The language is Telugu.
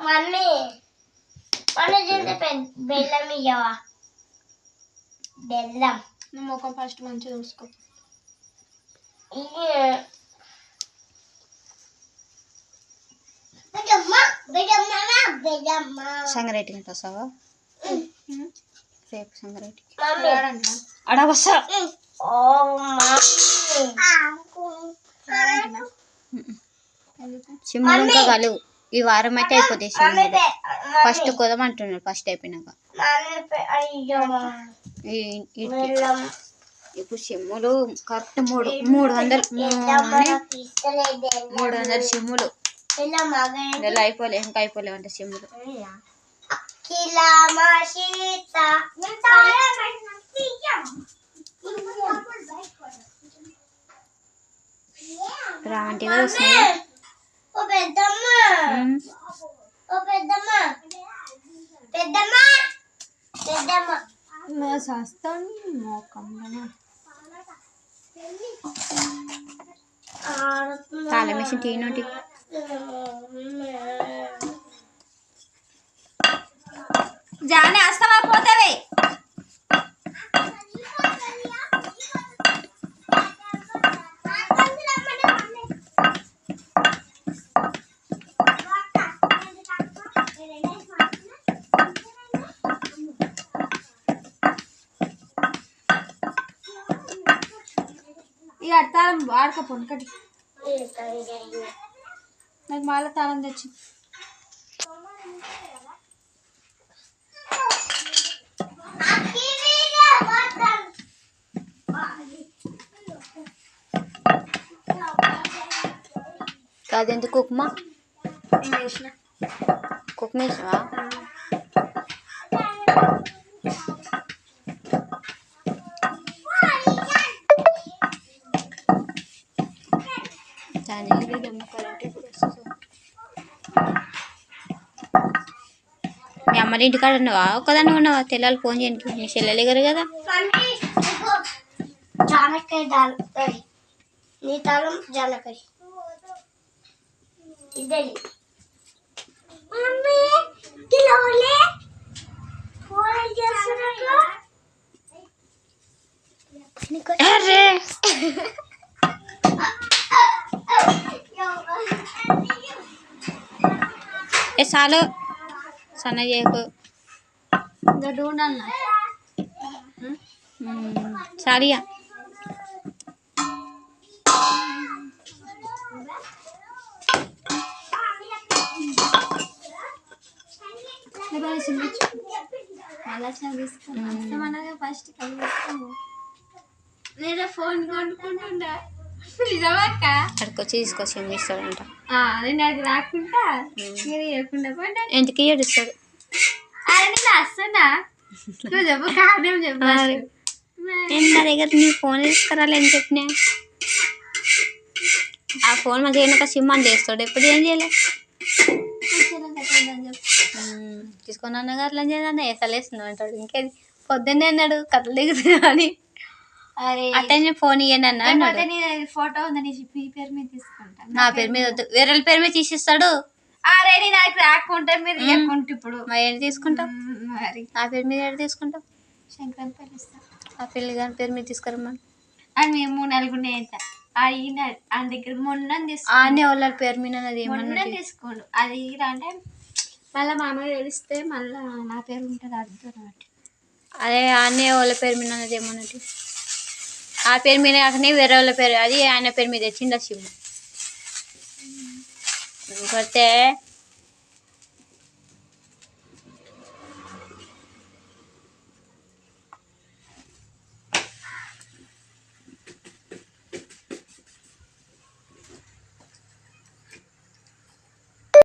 మమ్మీ మన చింత బెల్లం ఇయ్యవా? బెల్లం. నువ్వు ముఖం ఫస్ట్ మంచిగా చూసుకో. గంట వస్తావా? రేపు మమ్మీ. అడ వస్తా. సిమ్ములు ఇంకా కలువు ఈ వారం అయితే అయిపోతాయి మమ్మీ సిమ్ములు బె- ఫస్ట్ ఫస్ట్ అయిపోయినాక. ఇప్పుడు సిమ్ములు కరెక్ట్ మూడు మూడు వందలు మూడు వందల సిమ్ములు. నెల అయిపోలే ఇంకా అయిపోలేవు అంటే సిమ్ములు రావంటి వస్తున్నాయి. చేస్తాను మోకంలో తాళ మిషన్ టీ నోటి. జానే వస్తావా పోతావే. ఇక తాళం ఆడకపోను కటి నాకు మళ్ళీ తాళం తెచ్చి. అదెందుకు ఉప్మా ఉప్మా వేసావా దాని దమ్ముకోవాలంటే ఇప్పుడు వస్తుంది. మీ అమ్మడి ఇంటికాడ ఉన్నావా? ఒక్కదాన్ని ఉన్నావా? తెల్లాలి ఫోన్ చేయడానికి మీ చెల్లెలు గారు కదా. జానకాయ దాల్ కర్రీ నీ తాళం కూరలు చేస్తున్నట్లు అరే ఏ చాలు. సన్న చేయకు చాలియా ఫస్ట్ ఫోన్ కొనుక్కుంటుండా? నిజమాక అక్కడికి వచ్చి తీసుకొచ్చి ఇస్తాడంట నేను అది రాకుండా మీరు ఇవ్వకుండా పోండి. ఎందుకు ఏడుస్తాడు అరే నేను వస్తున్నా నువ్వు చెప్పు కారణం చెప్పు అరే. నేను నా దగ్గర నీ ఫోన్ తీసుకురాలి అని చెప్పినా? ఆ ఫోన్ మంచిగా వెనక సిమ్ అని చేస్తాడు. ఎప్పుడు ఏం చేయలే? ఉమ్, తీసుకొని అన్నగా అట్లా చేయాలన్న వేసలేస్తున్నావు అంటాడు. ఇంకేది? పొద్దున్నే అన్నాడు కథలు దిగుతున్నా అని. అరే. అట్టనే ఫోన్ ఇవ్వండి అన్న అన్నాడు. ఫోటో ఉంది నీ మీ పేరు మీద తీసుకుంటా. నా పేరు మీద వద్దు. వేరే పేరు మీద తీసిస్తాడు. అరే నీ నాకు రాకుంటే మీరు ఇవ్వకుంటే ఇప్పుడు. మరి ఏంటి తీసుకుంటావు మ్మ్, మరి. నా పేరు మీద ఏడు తీసుకుంటావు శంకరన్ పేరు ఇస్తా. ఆ పెళ్ళి గారి పేరు మీద తీసుకురమ్మా అని మేము నలుగురు ఎంత ఆయన ఆయన దగ్గర మొన్న తీసుకో ఆనే వాళ్ళ పేరు మీద అది మొన్న ఏమన్నా తీసుకోండు. అది అంటే మళ్ళీ మా అమ్మ తెలిస్తే మళ్ళీ నా పేరు ఉంటుంది అర్థం అన్నమాట అదే ఆనే వాళ్ళ పేరు మీద అది ఏమన్నది ఆ పేరు మీద కాకనే వేరే వాళ్ళ పేరు అది ఆయన పేరు మీద తెచ్చిండు శివుడు. కొడితే